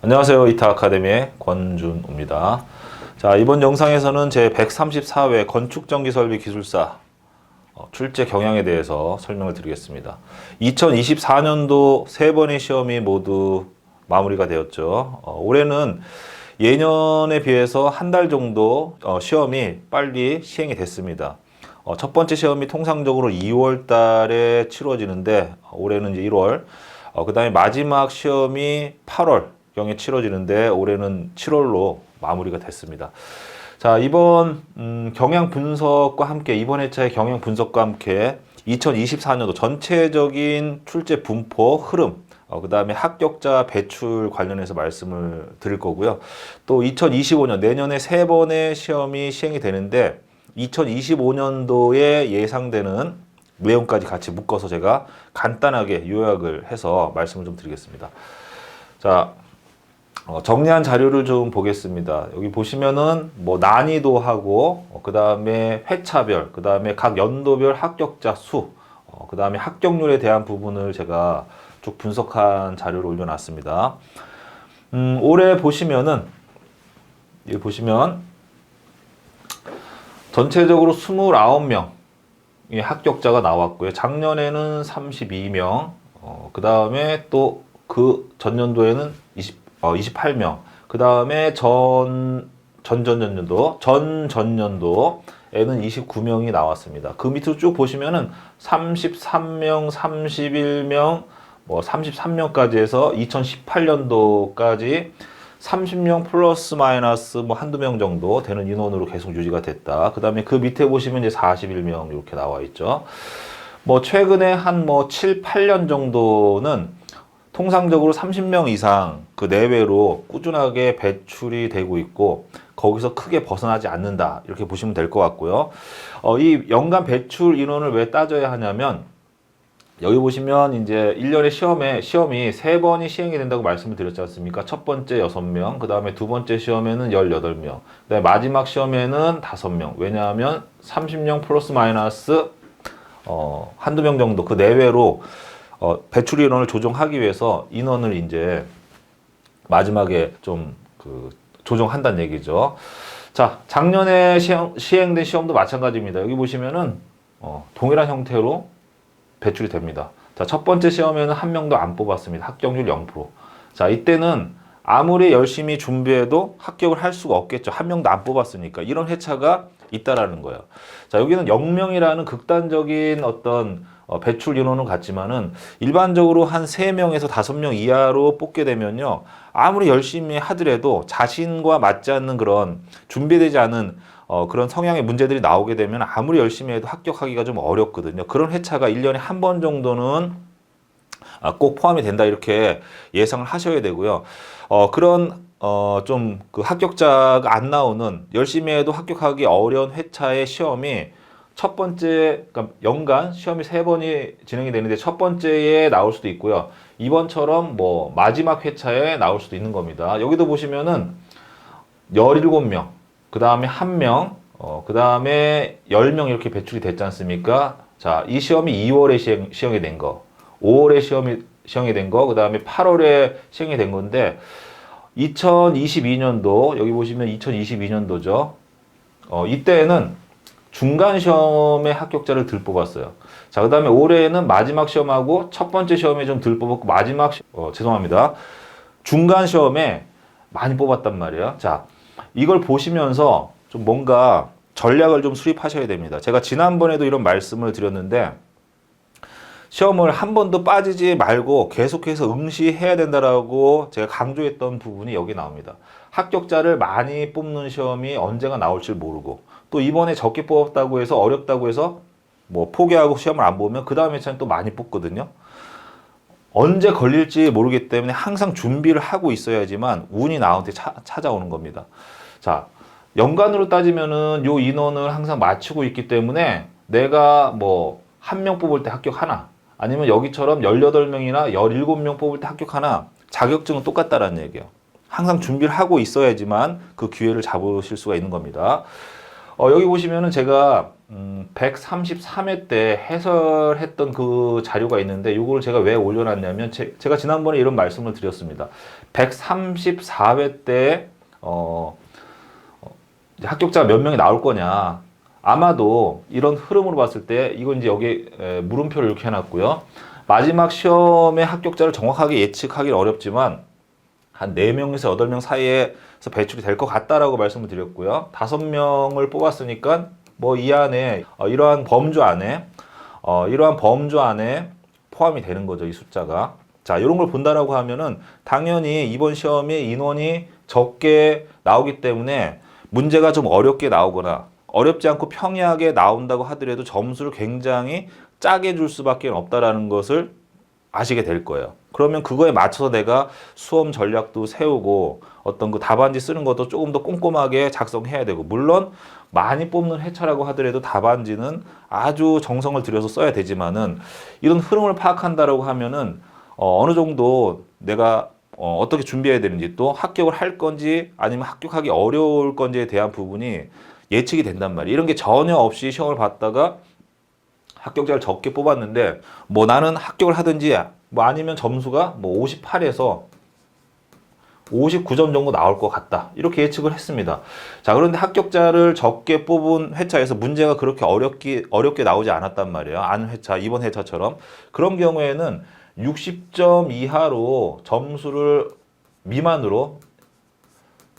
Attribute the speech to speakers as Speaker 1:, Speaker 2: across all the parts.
Speaker 1: 안녕하세요. 이타 아카데미의 권준우입니다. 자, 이번 영상에서는 제 134회 건축전기 설비 기술사 어, 출제 경향에 대해서 설명을 드리겠습니다. 2024년도 세 번의 시험이 모두 마무리가 되었죠. 어, 올해는 예년에 비해서 한 달 정도 어, 시험이 빨리 시행이 됐습니다. 어, 첫 번째 시험이 통상적으로 2월 달에 치러지는데 어, 올해는 이제 1월 어, 그 다음에 마지막 시험이 8월 경에 치러지는데 올해는 7월로 마무리가 됐습니다. 자, 이번 음, 경향 분석과 함께 이번 회차의 경향 분석과 함께 2024년도 전체적인 출제 분포 흐름 어, 그 다음에 합격자 배출 관련해서 말씀을 드릴 거고요. 또 2025년 내년에 세 번의 시험이 시행이 되는데 2025년도에 예상되는 내용까지 같이 묶어서 제가 간단하게 요약을 해서 말씀을 좀 드리겠습니다. 자, 어, 정리한 자료를 좀 보겠습니다. 여기 보시면은 뭐 난이도하고 어, 그 다음에 회차별, 그 다음에 각 연도별 합격자 수, 어, 그 다음에 합격률에 대한 부분을 제가 쭉 분석한 자료를 올려놨습니다. 음, 올해 보시면은 여기 보시면 전체적으로 29명 이 합격자가 나왔고요. 작년에는 32명, 어, 그 다음에 또 그 전년도에는 20, 어, 28명, 그 다음에 전, 전전전년도, 전전년도에는 29명이 나왔습니다. 그 밑으로 쭉 보시면은 33명, 31명, 뭐 33명까지 해서 2018년도까지 30명 플러스 마이너스 뭐 한두 명 정도 되는 인원으로 계속 유지가 됐다. 그 다음에 그 밑에 보시면 이제 41명 이렇게 나와 있죠. 뭐 최근에 한 뭐 7, 8년 정도는 통상적으로 30명 이상 그 내외로 꾸준하게 배출이 되고 있고 거기서 크게 벗어나지 않는다. 이렇게 보시면 될 것 같고요. 어, 이 연간 배출 인원을 왜 따져야 하냐면 여기 보시면 이제 1년의 시험에 시험이 세 번이 시행이 된다고 말씀을 드렸지 않습니까? 첫 번째 6명, 그 다음에 두 번째 시험에는 18명, 그다음에 마지막 시험에는 5명. 왜냐하면 30명 플러스 마이너스 어, 한두 명 정도 그 내외로 어, 배출 인원을 조정하기 위해서 인원을 이제 마지막에 좀 그 조정한다는 얘기죠. 자, 작년에 시행, 시행된 시험도 마찬가지입니다. 여기 보시면은 어, 동일한 형태로 배출이 됩니다. 자, 첫 번째 시험에는 한 명도 안 뽑았습니다. 합격률 0%. 자, 이때는 아무리 열심히 준비해도 합격을 할 수가 없겠죠. 한 명도 안 뽑았으니까. 이런 회차가 있다라는 거예요. 자, 여기는 0명이라는 극단적인 어떤 어, 배출 인원은 같지만은 일반적으로 한 3명에서 5명 이하로 뽑게 되면요. 아무리 열심히 하더라도 자신과 맞지 않는 그런 준비되지 않은 어, 그런 성향의 문제들이 나오게 되면 아무리 열심히 해도 합격하기가 좀 어렵거든요. 그런 회차가 1년에 한 번 정도는 아, 꼭 포함이 된다 이렇게 예상을 하셔야 되고요. 어, 그런 어, 좀 그 합격자가 안 나오는 열심히 해도 합격하기 어려운 회차의 시험이 첫 번째 그러니까 연간 시험이 세 번이 진행이 되는데 첫 번째에 나올 수도 있고요. 이번처럼 뭐 마지막 회차에 나올 수도 있는 겁니다. 여기도 보시면은 17명, 그 다음에 1명, 어, 그 다음에 10명 이렇게 배출이 됐지 않습니까? 자, 이 시험이 2월에 시행, 시행이 된 거, 5월에 시험이, 시행이 된 거, 그 다음에 8월에 시행이 된 건데, 2022년도, 여기 보시면 2022년도죠. 어, 이때는 중간 시험에 합격자를 들 뽑았어요. 자, 그 다음에 올해는 마지막 시험하고 첫 번째 시험에 좀 들 뽑았고, 마지막, 시, 어, 죄송합니다. 중간 시험에 많이 뽑았단 말이에요. 자, 이걸 보시면서 좀 뭔가 전략을 좀 수립하셔야 됩니다. 제가 지난번에도 이런 말씀을 드렸는데, 시험을 한 번도 빠지지 말고 계속해서 응시해야 된다라고 제가 강조했던 부분이 여기 나옵니다. 합격자를 많이 뽑는 시험이 언제가 나올 줄 모르고 또 이번에 적게 뽑았다고 해서 어렵다고 해서 뭐 포기하고 시험을 안 보면 그 다음 회차는 또 많이 뽑거든요. 언제 걸릴지 모르기 때문에 항상 준비를 하고 있어야지만 운이 나한테 차, 찾아오는 겁니다. 자, 연간으로 따지면은 요 인원을 항상 맞추고 있기 때문에 내가 뭐 한 명 뽑을 때 합격 하나 아니면 여기처럼 18명이나 17명 뽑을 때 합격 하나 자격증은 똑같다라는 얘기예요. 항상 준비를 하고 있어야지만 그 기회를 잡으실 수가 있는 겁니다. 어, 여기 보시면은 제가 음, 133회 때 해설했던 그 자료가 있는데 이걸 제가 왜 올려놨냐면 제, 가 지난번에 이런 말씀을 드렸습니다. 134회 때 어, 어, 이제 합격자 몇 명이 나올 거냐. 아마도 이런 흐름으로 봤을 때 이건 이제 여기 에, 물음표를 이렇게 해놨고요. 마지막 시험의 합격자를 정확하게 예측하기 어렵지만 한 4명에서 8명 사이에서 배출이 될 것 같다라고 말씀을 드렸고요. 5명을 뽑았으니까 뭐 이 안에 어, 이러한 범주 안에 어, 이러한 범주 안에 포함이 되는 거죠. 이 숫자가. 자, 이런 걸 본다라고 하면은 당연히 이번 시험에 인원이 적게 나오기 때문에 문제가 좀 어렵게 나오거나 어렵지 않고 평이하게 나온다고 하더라도 점수를 굉장히 짜게 줄 수밖에 없다라는 것을 아시게 될 거예요. 그러면 그거에 맞춰서 내가 수험 전략도 세우고 어떤 그 답안지 쓰는 것도 조금 더 꼼꼼하게 작성해야 되고 물론 많이 뽑는 회차라고 하더라도 답안지는 아주 정성을 들여서 써야 되지만은 이런 흐름을 파악한다라고 하면은 어, 어느 정도 내가 어, 어떻게 준비해야 되는지 또 합격을 할 건지 아니면 합격하기 어려울 건지에 대한 부분이 예측이 된단 말이에요. 이런 게 전혀 없이 시험을 봤다가 합격자를 적게 뽑았는데 뭐 나는 합격을 하든지 뭐 아니면 점수가 뭐 58에서 59점 정도 나올 것 같다. 이렇게 예측을 했습니다. 자, 그런데 합격자를 적게 뽑은 회차에서 문제가 그렇게 어렵게, 어렵게 나오지 않았단 말이에요. 안 회차, 이번 회차처럼. 그런 경우에는 60점 이하로 점수를 미만으로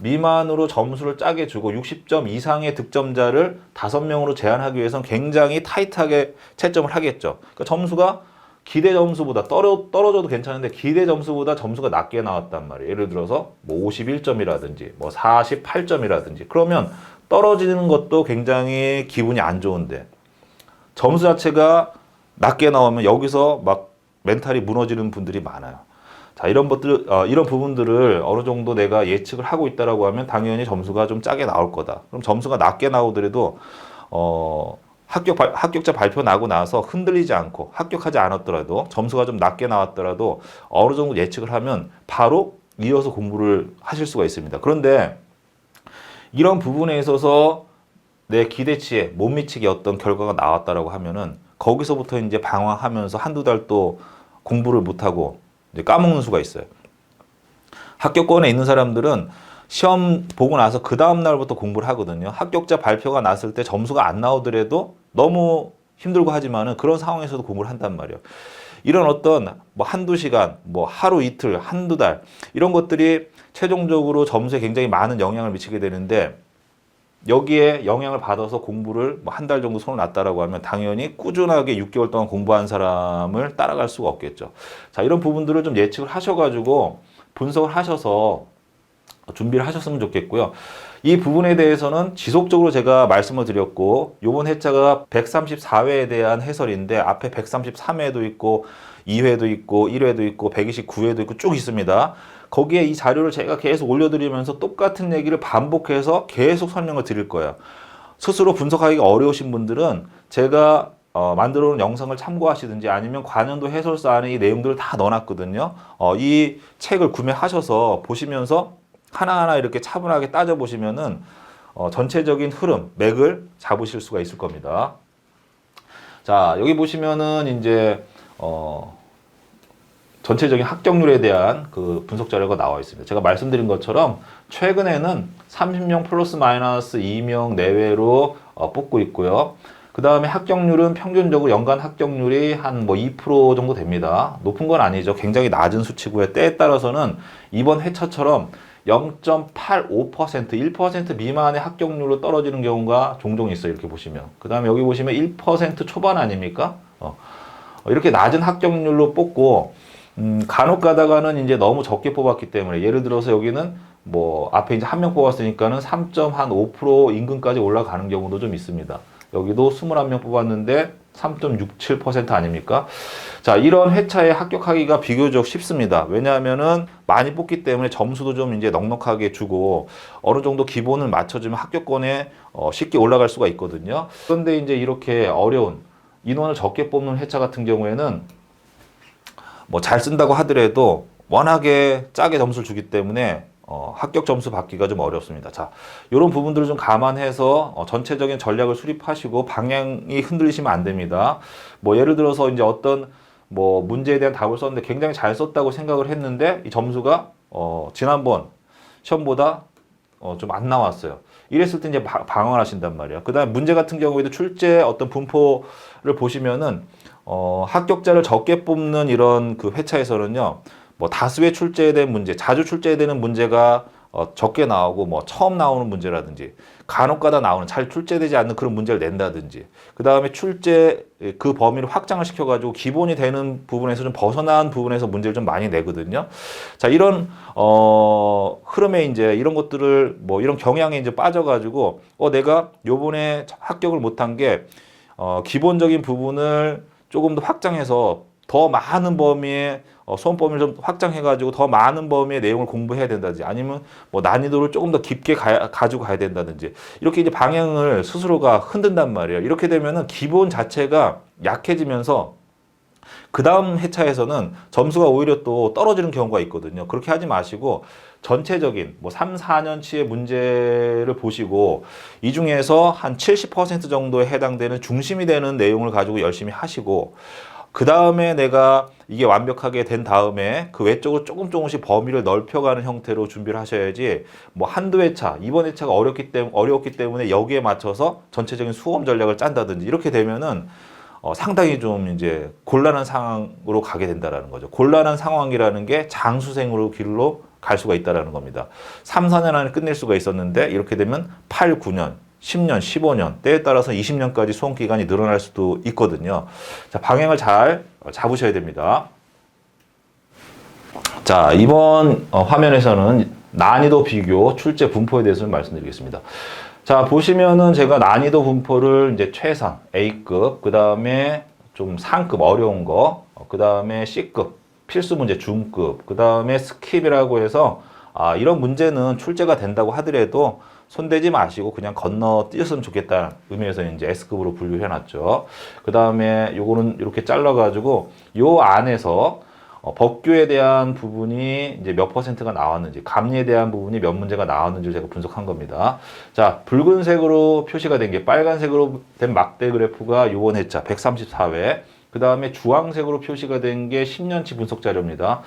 Speaker 1: 미만으로 점수를 짜게 주고 60점 이상의 득점자를 5명으로 제한하기 위해서는 굉장히 타이트하게 채점을 하겠죠. 그러니까 점수가 기대 점수보다 떨어, 떨어져도 괜찮은데 기대 점수보다 점수가 낮게 나왔단 말이에요. 예를 들어서 뭐 51점이라든지 뭐 48점이라든지 그러면 떨어지는 것도 굉장히 기분이 안 좋은데 점수 자체가 낮게 나오면 여기서 막 멘탈이 무너지는 분들이 많아요. 자 이런 것들 어, 이런 부분들을 어느 정도 내가 예측을 하고 있다라고 하면 당연히 점수가 좀 짜게 나올 거다. 그럼 점수가 낮게 나오더라도 어 합격 발, 합격자 발표 나고 나서 흔들리지 않고 합격하지 않았더라도 점수가 좀 낮게 나왔더라도 어느 정도 예측을 하면 바로 이어서 공부를 하실 수가 있습니다. 그런데 이런 부분에 있어서 내 기대치에 못 미치게 어떤 결과가 나왔다라고 하면은 거기서부터 이제 방황하면서 한두 달 또 공부를 못하고 이제 까먹는 수가 있어요. 합격권에 있는 사람들은 시험 보고 나서 그 다음 날부터 공부를 하거든요. 합격자 발표가 났을 때 점수가 안 나오더라도 너무 힘들고 하지만은 그런 상황에서도 공부를 한단 말이에요. 이런 어떤 뭐 한두 시간, 뭐 하루 이틀, 한두 달 이런 것들이 최종적으로 점수에 굉장히 많은 영향을 미치게 되는데 여기에 영향을 받아서 공부를 뭐한달 정도 손을 놨다라고 하면 당연히 꾸준하게 6개월 동안 공부한 사람을 따라갈 수가 없겠죠. 자, 이런 부분들을 좀 예측을 하셔가지고 분석을 하셔서 준비를 하셨으면 좋겠고요. 이 부분에 대해서는 지속적으로 제가 말씀을 드렸고 요번 회차가 134회에 대한 해설인데 앞에 133회도 있고 2회도 있고 1회도 있고 129회도 있고 쭉 있습니다. 거기에 이 자료를 제가 계속 올려드리면서 똑같은 얘기를 반복해서 계속 설명을 드릴 거예요. 스스로 분석하기가 어려우신 분들은 제가 어, 만들어 놓은 영상을 참고하시든지 아니면 관연도 해설사 안에 이 내용들을 다 넣어놨거든요. 어, 이 책을 구매하셔서 보시면서 하나하나 이렇게 차분하게 따져보시면은 어, 전체적인 흐름, 맥을 잡으실 수가 있을 겁니다. 자, 여기 보시면은 이제, 어, 전체적인 합격률에 대한 그 분석 자료가 나와 있습니다. 제가 말씀드린 것처럼 최근에는 30명 플러스 마이너스 2명 내외로 어, 뽑고 있고요. 그 다음에 합격률은 평균적으로 연간 합격률이 한 뭐 2% 정도 됩니다. 높은 건 아니죠. 굉장히 낮은 수치고요. 때에 따라서는 이번 회차처럼 0.85% 1% 미만의 합격률로 떨어지는 경우가 종종 있어요. 이렇게 보시면. 그 다음에 여기 보시면 1% 초반 아닙니까? 어. 이렇게 낮은 합격률로 뽑고 음, 간혹 가다가는 이제 너무 적게 뽑았기 때문에 예를 들어서 여기는 뭐 앞에 이제 한 명 뽑았으니까는 3.5% 인근까지 올라가는 경우도 좀 있습니다. 여기도 21명 뽑았는데 3.67% 아닙니까? 자, 이런 회차에 합격하기가 비교적 쉽습니다. 왜냐하면은 많이 뽑기 때문에 점수도 좀 이제 넉넉하게 주고 어느 정도 기본을 맞춰주면 합격권에 어, 쉽게 올라갈 수가 있거든요. 그런데 이제 이렇게 어려운 인원을 적게 뽑는 회차 같은 경우에는 뭐 잘 쓴다고 하더라도 워낙에 짜게 점수를 주기 때문에 어, 합격 점수 받기가 좀 어렵습니다. 자, 이런 부분들을 좀 감안해서 어, 전체적인 전략을 수립하시고 방향이 흔들리시면 안 됩니다. 뭐 예를 들어서 이제 어떤 뭐 문제에 대한 답을 썼는데 굉장히 잘 썼다고 생각을 했는데 이 점수가 어, 지난번 시험보다 어, 좀 안 나왔어요. 이랬을 때 이제 바- 방황을 하신단 말이에요. 그 다음에 문제 같은 경우에도 출제 어떤 분포를 보시면은 어, 합격자를 적게 뽑는 이런 그 회차에서는요, 뭐 다수의 출제된 문제, 자주 출제되는 문제가 어, 적게 나오고 뭐 처음 나오는 문제라든지 간혹가다 나오는 잘 출제되지 않는 그런 문제를 낸다든지 그 다음에 출제 그 범위를 확장을 시켜가지고 기본이 되는 부분에서 좀 벗어난 부분에서 문제를 좀 많이 내거든요. 자 이런 어 흐름에 이제 이런 것들을 뭐 이런 경향에 이제 빠져가지고 어 내가 요번에 합격을 못한 게 어, 기본적인 부분을 조금 더 확장해서 더 많은 범위의 어, 수험 범위를 좀 확장해가지고 더 많은 범위의 내용을 공부해야 된다든지 아니면 뭐 난이도를 조금 더 깊게 가, 가지고 가야 된다든지 이렇게 이제 방향을 스스로가 흔든단 말이에요. 이렇게 되면은 기본 자체가 약해지면서 그 다음 회차에서는 점수가 오히려 또 떨어지는 경우가 있거든요. 그렇게 하지 마시고 전체적인 뭐 3, 4년치의 문제를 보시고 이 중에서 한 70% 정도에 해당되는 중심이 되는 내용을 가지고 열심히 하시고 그 다음에 내가 이게 완벽하게 된 다음에 그 외적으로 조금 조금씩 범위를 넓혀가는 형태로 준비를 하셔야지 뭐 한두 회차 이번 회차가 어렵기 때문에 어려웠기 때문에 여기에 맞춰서 전체적인 수험 전략을 짠다든지 이렇게 되면은 어, 상당히 좀 이제 곤란한 상황으로 가게 된다라는 거죠. 곤란한 상황이라는 게 장수생으로 길로 갈 수가 있다라는 겁니다. 3, 4년 안에 끝낼 수가 있었는데 이렇게 되면 8, 9년, 10년, 15년, 때에 따라서 20년까지 수험 기간이 늘어날 수도 있거든요. 자, 방향을 잘 잡으셔야 됩니다. 자, 이번 어, 화면에서는 난이도 비교 출제 분포에 대해서 좀 말씀드리겠습니다. 자, 보시면은 제가 난이도 분포를 이제 최상 A급, 그 다음에 좀 상급 어려운 거, 그 다음에 C급 필수 문제 중급, 그 다음에 스킵이라고 해서 아, 이런 문제는 출제가 된다고 하더라도 손대지 마시고 그냥 건너 뛰었으면 좋겠다는 의미에서 이제 S급으로 분류해 놨죠. 그 다음에 요거는 이렇게 잘라가지고 요 안에서 어, 법규에 대한 부분이 이제 몇 퍼센트가 나왔는지, 감리에 대한 부분이 몇 문제가 나왔는지를 제가 분석한 겁니다. 자, 붉은색으로 표시가 된 게 빨간색으로 된 막대 그래프가 요번 회차 134회, 그 다음에 주황색으로 표시가 된 게 10년치 분석 자료입니다.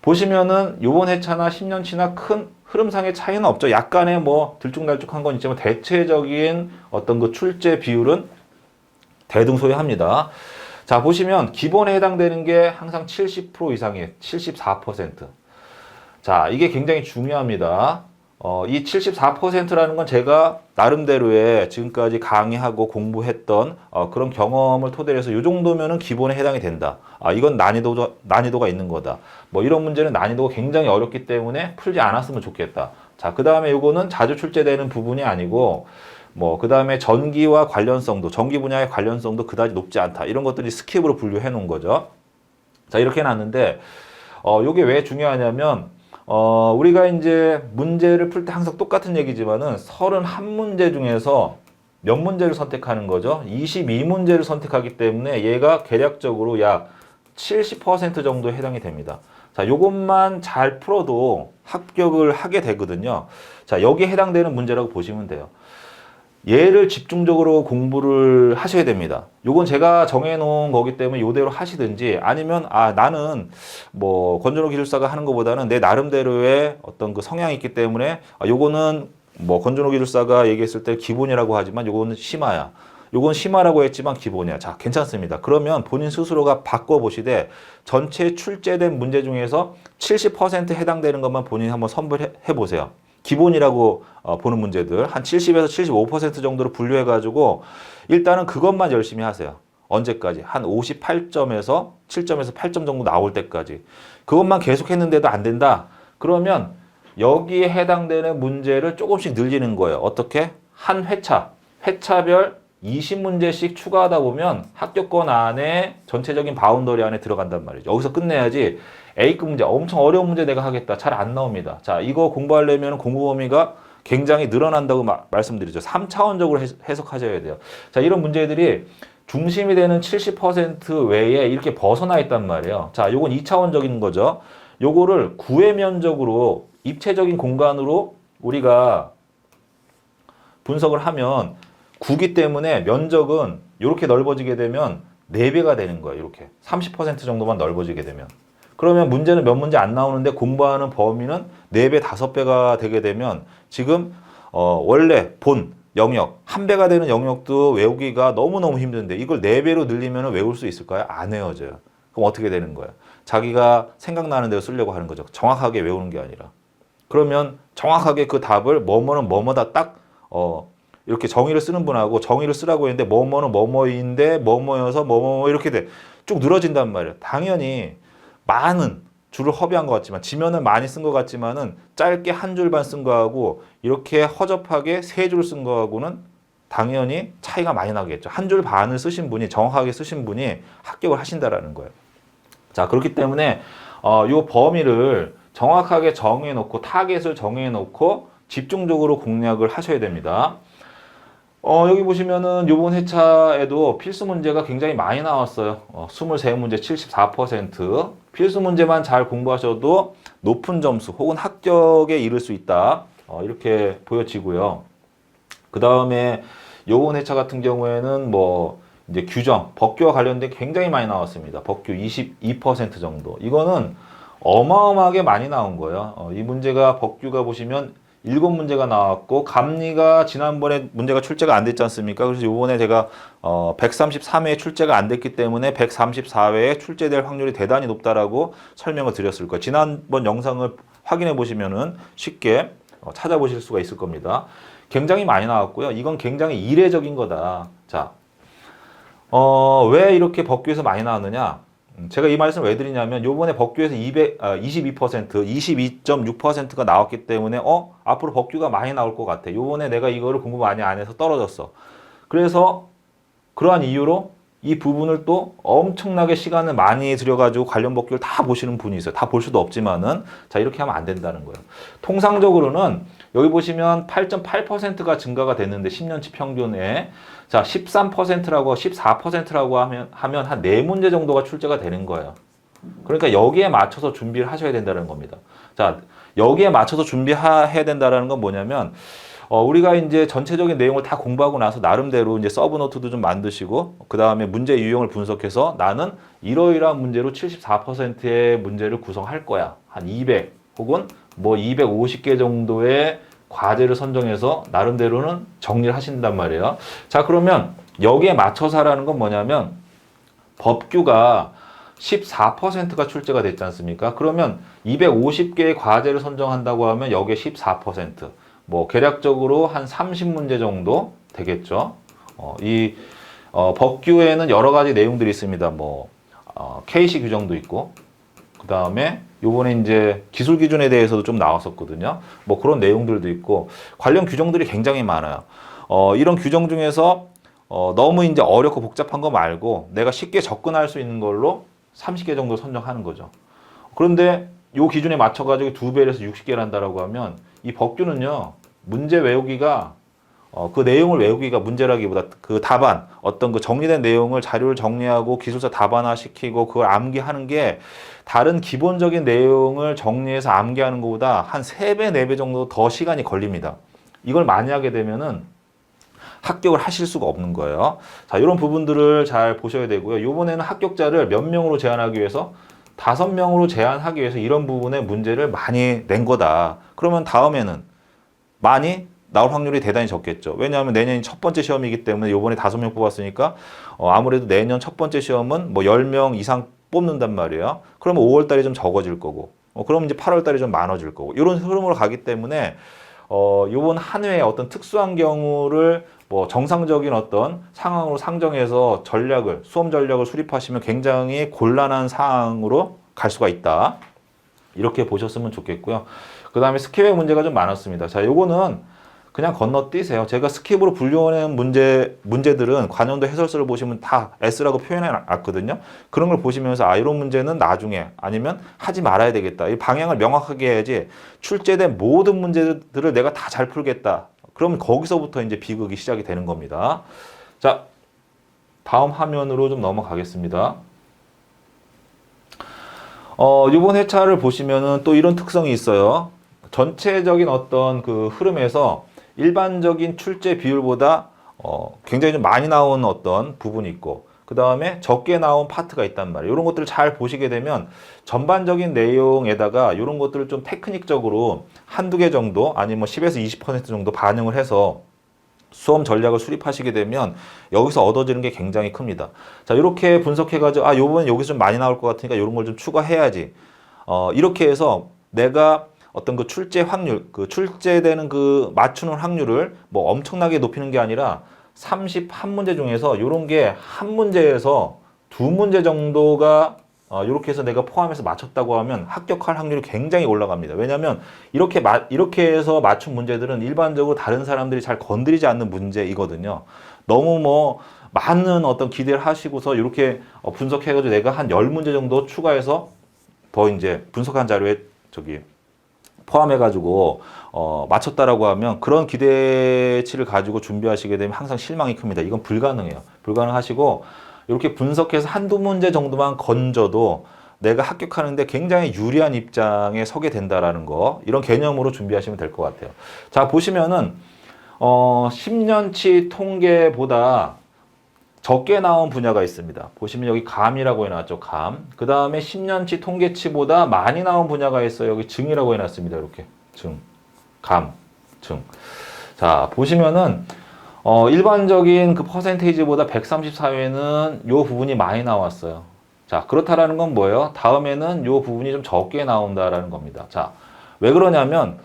Speaker 1: 보시면은 요번 회차나 10년치나 큰 흐름상의 차이는 없죠. 약간의 뭐 들쭉날쭉한 건 있지만 대체적인 어떤 그 출제 비율은 대등소이합니다. 자, 보시면 기본에 해당되는 게 항상 70% 이상이에요. 74%. 자, 이게 굉장히 중요합니다. 어, 이 74%라는 건 제가 나름대로의 지금까지 강의하고 공부했던 어, 그런 경험을 토대로 해서 이 정도면은 기본에 해당이 된다. 아, 이건 난이도, 난이도가 있는 거다. 뭐 이런 문제는 난이도가 굉장히 어렵기 때문에 풀지 않았으면 좋겠다. 자, 그 다음에 이거는 자주 출제되는 부분이 아니고 뭐, 그 다음에 전기와 관련성도, 전기 분야의 관련성도 그다지 높지 않다. 이런 것들이 스킵으로 분류해 놓은 거죠. 자, 이렇게 해 놨는데, 어, 요게 왜 중요하냐면, 어, 우리가 이제 문제를 풀 때 항상 똑같은 얘기지만은 31문제 중에서 몇 문제를 선택하는 거죠? 22문제를 선택하기 때문에 얘가 계략적으로 약 70% 정도에 해당이 됩니다. 자, 요것만 잘 풀어도 합격을 하게 되거든요. 자, 여기에 해당되는 문제라고 보시면 돼요. 얘를 집중적으로 공부를 하셔야 됩니다. 요건 제가 정해놓은 거기 때문에 요대로 하시든지 아니면 아 나는 뭐 건전호 기술사가 하는 것보다는 내 나름대로의 어떤 그 성향이 있기 때문에 아, 요거는 뭐 건전호 기술사가 얘기했을 때 기본이라고 하지만 요거는 심화야. 요건 심화라고 했지만 기본이야. 자, 괜찮습니다. 그러면 본인 스스로가 바꿔보시되 전체 출제된 문제 중에서 70% 해당되는 것만 본인이 한번 선별해 보세요. 기본이라고 어, 보는 문제들 한 70에서 75% 정도로 분류해 가지고 일단은 그것만 열심히 하세요. 언제까지? 한 58점에서 7점에서 8점 정도 나올 때까지. 그것만 계속 했는데도 안 된다. 그러면 여기에 해당되는 문제를 조금씩 늘리는 거예요. 어떻게? 한 회차, 회차별 20문제씩 추가하다 보면 합격권 안에 전체적인 바운더리 안에 들어간단 말이죠. 여기서 끝내야지 A급 문제, 엄청 어려운 문제 내가 하겠다. 잘 안 나옵니다. 자, 이거 공부하려면 공부 범위가 굉장히 늘어난다고 마- 말씀드리죠. 3차원적으로 해석하셔야 돼요. 자, 이런 문제들이 중심이 되는 70% 외에 이렇게 벗어나 있단 말이에요. 자, 요건 2차원적인 거죠. 요거를 구의 면적으로 입체적인 공간으로 우리가 분석을 하면 구기 때문에 면적은 이렇게 넓어지게 되면 4배가 되는 거예요. 이렇게 30% 정도만 넓어지게 되면. 그러면 문제는 몇 문제 안 나오는데 공부하는 범위는 4배, 5배가 되게 되면 지금 어, 원래 본 영역, 한 배가 되는 영역도 외우기가 너무너무 힘든데 이걸 4배로 늘리면 외울 수 있을까요? 안 외워져요. 그럼 어떻게 되는 거예요? 자기가 생각나는 대로 쓰려고 하는 거죠. 정확하게 외우는 게 아니라. 그러면 정확하게 그 답을 뭐뭐는 뭐뭐다 딱 어, 이렇게 정의를 쓰는 분하고 정의를 쓰라고 했는데 뭐뭐는 뭐뭐인데 뭐뭐여서 뭐뭐 이렇게 돼. 쭉 늘어진단 말이에요. 당연히 많은 줄을 허비한 것 같지만 지면은 많이 쓴 것 같지만은 짧게 한 줄만 쓴 거하고 이렇게 허접하게 세 줄 쓴 거하고는 당연히 차이가 많이 나겠죠. 한 줄 반을 쓰신 분이 정확하게 쓰신 분이 합격을 하신다라는 거예요. 자 그렇기 때문에 어, 요 범위를 정확하게 정해 놓고 타겟을 정해 놓고 집중적으로 공략을 하셔야 됩니다. 어, 여기 보시면은 요번 회차에도 필수 문제가 굉장히 많이 나왔어요. 어, 23문제 74%. 필수 문제만 잘 공부하셔도 높은 점수 혹은 합격에 이를 수 있다. 어, 이렇게 보여지고요. 그 다음에 요번 회차 같은 경우에는 뭐 이제 규정, 법규와 관련된 게 굉장히 많이 나왔습니다. 법규 22% 정도. 이거는 어마어마하게 많이 나온 거예요. 어, 이 문제가 법규가 보시면 일곱 문제가 나왔고 감리가 지난번에 문제가 출제가 안 됐지 않습니까? 그래서 요번에 제가 어 133회 출제가 안 됐기 때문에 134회에 출제될 확률이 대단히 높다라고 설명을 드렸을 거예요. 지난번 영상을 확인해 보시면은 쉽게 어, 찾아보실 수가 있을 겁니다. 굉장히 많이 나왔고요. 이건 굉장히 이례적인 거다. 자, 어, 왜 이렇게 법규에서 많이 나왔느냐? 음, 제가 이 말씀 왜 드리냐면 요번에 법규에서 200, 아, 22%, 22.6%가 나왔기 때문에 어 앞으로 법규가 많이 나올 것 같아. 요번에 내가 이거를 공부 많이 안 해서 떨어졌어. 그래서 그러한 이유로 이 부분을 또 엄청나게 시간을 많이 들여가지고 관련 법규를 다 보시는 분이 있어요. 다 볼 수도 없지만은 자 이렇게 하면 안 된다는 거예요. 통상적으로는 여기 보시면 8.8%가 증가가 됐는데 10년치 평균에 자 13%라고 14%라고 하면 하면 한 네 문제 정도가 출제가 되는 거예요. 그러니까 여기에 맞춰서 준비를 하셔야 된다는 겁니다. 자 여기에 맞춰서 준비해야 된다는 건 뭐냐면 어, 우리가 이제 전체적인 내용을 다 공부하고 나서 나름대로 이제 서브 노트도 좀 만드시고 그 다음에 문제 유형을 분석해서 나는 이러이러한 문제로 74%의 문제를 구성할 거야 한 200 혹은 뭐 250개 정도의 과제를 선정해서 나름대로는 정리를 하신단 말이에요. 자 그러면 여기에 맞춰서 하라는 건 뭐냐면 법규가 14%가 출제가 됐지 않습니까? 그러면 250개의 과제를 선정한다고 하면 여기에 14%, 뭐 계략적으로 한 30문제 정도 되겠죠. 어, 이 어, 법규에는 여러 가지 내용들이 있습니다. 뭐 어, KC 규정도 있고, 그 다음에 요번에 이제 기술 기준에 대해서도 좀 나왔었거든요. 뭐 그런 내용들도 있고 관련 규정들이 굉장히 많아요. 어, 이런 규정 중에서 어, 너무 이제 어렵고 복잡한 거 말고 내가 쉽게 접근할 수 있는 걸로 30개 정도 선정하는 거죠. 그런데 요 기준에 맞춰 가지고 두 배에서 60개를 한다라고 하면 이 법규는요 문제 외우기가 어, 그 내용을 외우기가 문제라기보다 그 답안 어떤 그 정리된 내용을 자료를 정리하고 기술사 답안화 시키고 그걸 암기하는 게 다른 기본적인 내용을 정리해서 암기하는 것보다 한 3배, 4배 정도 더 시간이 걸립니다. 이걸 많이 하게 되면은 합격을 하실 수가 없는 거예요. 자, 이런 부분들을 잘 보셔야 되고요. 이번에는 합격자를 몇 명으로 제한하기 위해서 다섯 명으로 제한하기 위해서 이런 부분에 문제를 많이 낸 거다. 그러면 다음에는 많이 나올 확률이 대단히 적겠죠. 왜냐하면 내년이 첫 번째 시험이기 때문에 요번에 다섯 명 뽑았으니까 어, 아무래도 내년 첫 번째 시험은 뭐 10명 이상 뽑는단 말이에요. 그러면 5월 달에 좀 적어질 거고. 어, 그럼 이제 8월 달에 좀 많아질 거고. 이런 흐름으로 가기 때문에 어, 요번 한 해의 어떤 특수한 경우를 뭐 정상적인 어떤 상황으로 상정해서 전략을 수험 전략을 수립하시면 굉장히 곤란한 상황으로 갈 수가 있다. 이렇게 보셨으면 좋겠고요. 그 다음에 스킵의 문제가 좀 많았습니다. 자, 요거는 그냥 건너뛰세요. 제가 스킵으로 분류하는 문제, 문제들은 관연도 해설서를 보시면 다 S라고 표현해 놨거든요. 그런 걸 보시면서 아, 이런 문제는 나중에 아니면 하지 말아야 되겠다. 이 방향을 명확하게 해야지 출제된 모든 문제들을 내가 다 잘 풀겠다. 그러면 거기서부터 이제 비극이 시작이 되는 겁니다. 자, 다음 화면으로 좀 넘어가겠습니다. 어, 이번 회차를 보시면은 또 이런 특성이 있어요. 전체적인 어떤 그 흐름에서 일반적인 출제 비율보다 어, 굉장히 좀 많이 나온 어떤 부분이 있고 그 다음에 적게 나온 파트가 있단 말이에요. 이런 것들을 잘 보시게 되면 전반적인 내용에다가 이런 것들을 좀 테크닉적으로 한두 개 정도 아니면 뭐 10에서 20% 정도 반영을 해서 수험 전략을 수립하시게 되면 여기서 얻어지는 게 굉장히 큽니다. 자, 이렇게 분석해가지고, 아, 요번엔 여기서 좀 많이 나올 것 같으니까 이런 걸 좀 추가해야지. 어, 이렇게 해서 내가 어떤 그 출제 확률, 그 출제되는 그 맞추는 확률을 뭐 엄청나게 높이는 게 아니라 31문제 중에서 이런 게 한 문제에서 두 문제 정도가 어, 이렇게 해서 내가 포함해서 맞췄다고 하면 합격할 확률이 굉장히 올라갑니다. 왜냐하면 이렇게 마, 이렇게 해서 맞춘 문제들은 일반적으로 다른 사람들이 잘 건드리지 않는 문제이거든요. 너무 뭐 많은 어떤 기대를 하시고서 이렇게 어, 분석해가지고 내가 한 열 문제 정도 추가해서 더 이제 분석한 자료에 저기 포함해가지고 어, 맞췄다라고 하면 그런 기대치를 가지고 준비하시게 되면 항상 실망이 큽니다. 이건 불가능해요. 불가능하시고 이렇게 분석해서 한두 문제 정도만 건져도 내가 합격하는데 굉장히 유리한 입장에 서게 된다라는 거 이런 개념으로 준비하시면 될 것 같아요. 자 보시면은 어, 10년치 통계보다 적게 나온 분야가 있습니다. 보시면 여기 감이라고 해놨죠. 감. 그 다음에 10년치 통계치보다 많이 나온 분야가 있어요. 여기 증이라고 해놨습니다. 이렇게 증, 감, 증. 자 보시면은 어, 일반적인 그 퍼센테이지보다 134회는 요 부분이 많이 나왔어요. 자 그렇다라는 건 뭐예요? 다음에는 요 부분이 좀 적게 나온다라는 겁니다. 자 왜 그러냐면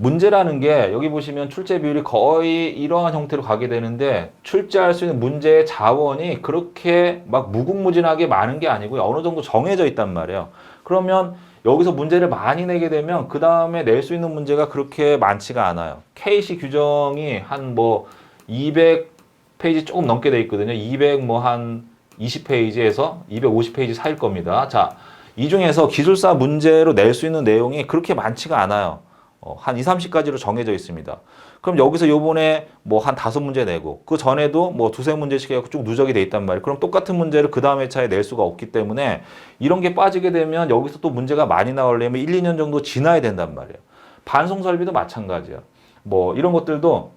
Speaker 1: 문제라는 게 여기 보시면 출제 비율이 거의 이러한 형태로 가게 되는데 출제할 수 있는 문제의 자원이 그렇게 막 무궁무진하게 많은 게 아니고요. 어느 정도 정해져 있단 말이에요. 그러면 여기서 문제를 많이 내게 되면 그 다음에 낼 수 있는 문제가 그렇게 많지가 않아요. KC 규정이 한 뭐 200페이지 조금 넘게 돼 있거든요. 200 뭐 한 20페이지에서 250페이지 사이일 겁니다. 자, 이 중에서 기술사 문제로 낼 수 있는 내용이 그렇게 많지가 않아요. 어, 한 2, 30가지로 정해져 있습니다. 그럼 여기서 요번에 뭐 한 다섯 문제 내고 그 전에도 뭐 두세 문제씩 해갖고 쭉 누적이 돼 있단 말이에요. 그럼 똑같은 문제를 그 다음 회차에 낼 수가 없기 때문에 이런 게 빠지게 되면 여기서 또 문제가 많이 나오려면 1, 2년 정도 지나야 된단 말이에요. 반송 설비도 마찬가지야. 뭐 이런 것들도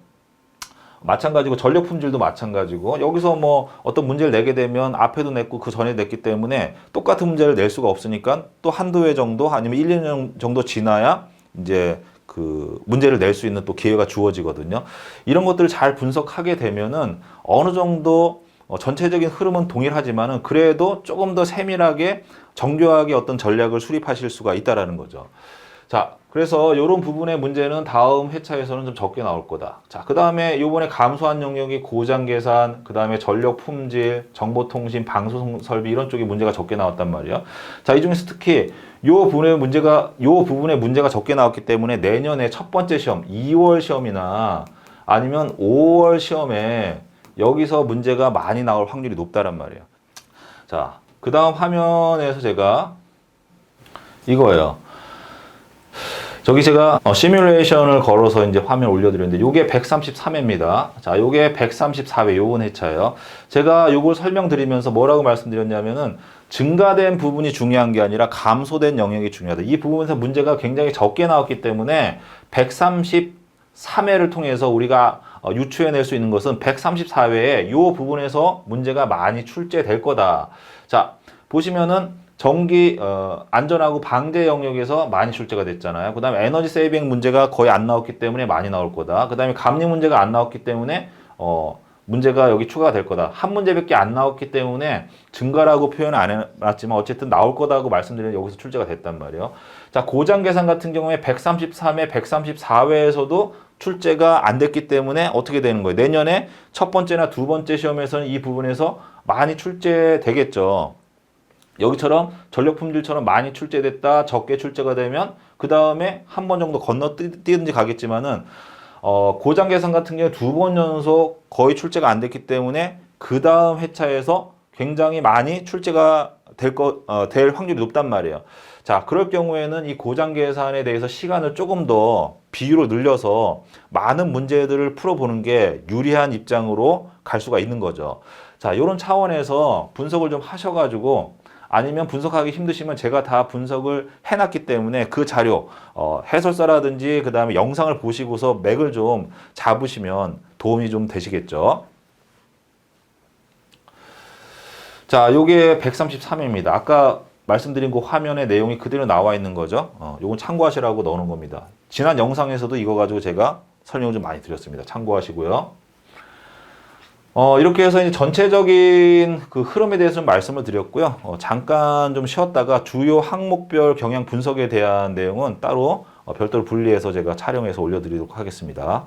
Speaker 1: 마찬가지고 전력 품질도 마찬가지고 여기서 뭐 어떤 문제를 내게 되면 앞에도 냈고 그 전에 냈기 때문에 똑같은 문제를 낼 수가 없으니까 또 한두 회 정도 아니면 1, 2년 정도 지나야 이제 그 문제를 낼 수 있는 또 기회가 주어지거든요. 이런 것들을 잘 분석하게 되면은 어느 정도 어, 전체적인 흐름은 동일하지만은 그래도 조금 더 세밀하게 정교하게 어떤 전략을 수립하실 수가 있다라는 거죠. 자, 그래서 이런 부분의 문제는 다음 회차에서는 좀 적게 나올 거다. 자, 그 다음에 요번에 감소한 영역이 고장 계산, 그 다음에 전력 품질, 정보통신, 방송 설비 이런 쪽에 문제가 적게 나왔단 말이에요. 자, 이 중에서 특히 요 부분의 문제가, 요 부분에 문제가 적게 나왔기 때문에 내년에 첫 번째 시험, 2월 시험이나 아니면 5월 시험에 여기서 문제가 많이 나올 확률이 높다란 말이에요. 자, 그 다음 화면에서 제가 이거예요. 저기 제가 어, 시뮬레이션을 걸어서 이제 화면 올려드렸는데 요게 133회입니다. 자, 요게 134회 요번 회차예요. 제가 요걸 설명드리면서 뭐라고 말씀드렸냐면은 증가된 부분이 중요한 게 아니라 감소된 영역이 중요하다. 이 부분에서 문제가 굉장히 적게 나왔기 때문에 133회를 통해서 우리가 어, 유추해낼 수 있는 것은 134회에 요 부분에서 문제가 많이 출제될 거다. 자, 보시면은 전기 어, 안전하고 방제 영역에서 많이 출제가 됐잖아요. 그다음에 에너지 세이빙 문제가 거의 안 나왔기 때문에 많이 나올 거다. 그다음에 감리 문제가 안 나왔기 때문에 어, 문제가 여기 추가가 될 거다. 한 문제밖에 안 나왔기 때문에 증가라고 표현 안 해놨지만 어쨌든 나올 거다고 말씀드리는 여기서 출제가 됐단 말이에요. 자 고장 계산 같은 경우에 133회, 134회에서도 출제가 안 됐기 때문에 어떻게 되는 거예요? 내년에 첫 번째나 두 번째 시험에서는 이 부분에서 많이 출제되겠죠. 여기처럼 전력 품질처럼 많이 출제됐다 적게 출제가 되면 그 다음에 한 번 정도 건너뛰든지 가겠지만은 어, 고장 계산 같은 경우 두 번 연속 거의 출제가 안 됐기 때문에 그 다음 회차에서 굉장히 많이 출제가 될, 거, 어, 될 확률이 높단 말이에요. 자, 그럴 경우에는 이 고장 계산에 대해서 시간을 조금 더 비율을 늘려서 많은 문제들을 풀어보는 게 유리한 입장으로 갈 수가 있는 거죠. 자, 이런 차원에서 분석을 좀 하셔가지고 아니면 분석하기 힘드시면 제가 다 분석을 해놨기 때문에 그 자료 어, 해설사라든지 그 다음에 영상을 보시고서 맥을 좀 잡으시면 도움이 좀 되시겠죠. 자, 요게 133입니다. 아까 말씀드린 그 화면의 내용이 그대로 나와 있는 거죠. 어, 요건 참고하시라고 넣어놓은 겁니다. 지난 영상에서도 이거 가지고 제가 설명을 좀 많이 드렸습니다. 참고하시고요. 어, 이렇게 해서 이제 전체적인 그 흐름에 대해서 좀 말씀을 드렸고요. 어, 잠깐 좀 쉬었다가 주요 항목별 경향 분석에 대한 내용은 따로 어, 별도로 분리해서 제가 촬영해서 올려드리도록 하겠습니다.